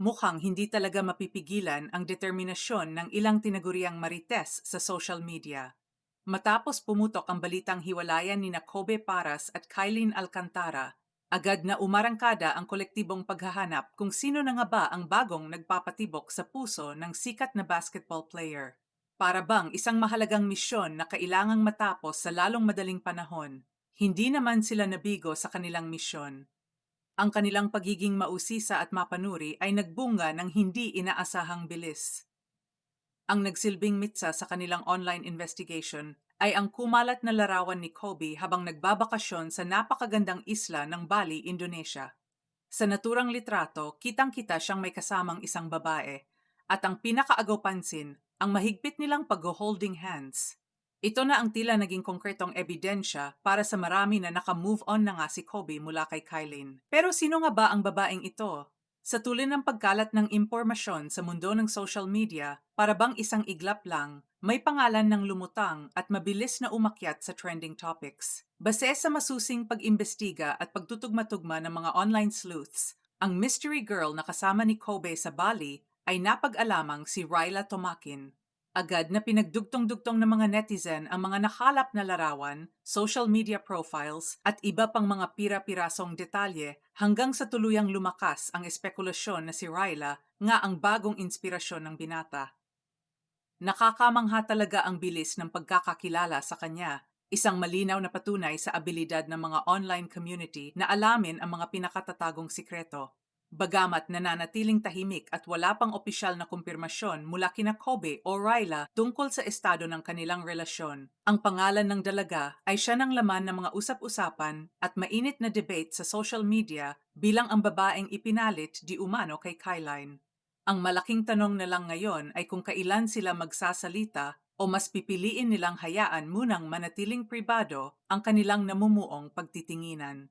mukhang hindi talaga mapipigilan ang determinasyon ng ilang tinaguriang marites sa social media. Matapos pumutok ang balitang hiwalayan ni Kobe Paras at Kylene Alcantara, agad na umarangkada ang kolektibong paghahanap kung sino na nga ba ang bagong nagpapatibok sa puso ng sikat na basketball player. Para bang isang mahalagang misyon na kailangang matapos sa lalong madaling panahon, hindi naman sila nabigo sa kanilang misyon ang kanilang pagiging mausisa at mapanuri ay nagbunga ng hindi inaasahang bilis. Ang nagsilbing mitsa sa kanilang online investigation ay ang kumalat na larawan ni Kobe habang nagbabakasyon sa napakagandang isla ng Bali, Indonesia. Sa naturang litrato, kitang-kita siyang may kasamang isang babae at ang pinakaagaw pansin, ang mahigpit nilang pag-holding hands. Ito na ang tila naging konkretong ebidensya para sa marami na naka-move on na nga si Kobe mula kay Kylene. Pero sino nga ba ang babaeng ito? Sa tuloy ng pagkalat ng impormasyon sa mundo ng social media, para bang isang iglap lang, may pangalan ng lumutang at mabilis na umakyat sa trending topics. Base sa masusing pag-imbestiga at pagtutugma-tugma ng mga online sleuths, ang mystery girl na kasama ni Kobe sa Bali ay napag-alamang si Ryla Tomakin, Agad na pinagdugtong-dugtong ng mga netizen ang mga nakalap na larawan, social media profiles at iba pang mga pira-pirasong detalye hanggang sa tuluyang lumakas ang espekulasyon na si Ryla nga ang bagong inspirasyon ng binata. Nakakamangha talaga ang bilis ng pagkakakilala sa kanya, isang malinaw na patunay sa abilidad ng mga online community na alamin ang mga pinakatatagong sikreto Bagamat nananatiling tahimik at wala pang opisyal na kumpirmasyon mula kina Kobe o Ryla tungkol sa estado ng kanilang relasyon, ang pangalan ng dalaga ay siya ng laman ng mga usap-usapan at mainit na debate sa social media bilang ang babaeng ipinalit di umano kay Kyline. Ang malaking tanong na lang ngayon ay kung kailan sila magsasalita o mas pipiliin nilang hayaan munang manatiling pribado ang kanilang namumuong pagtitinginan.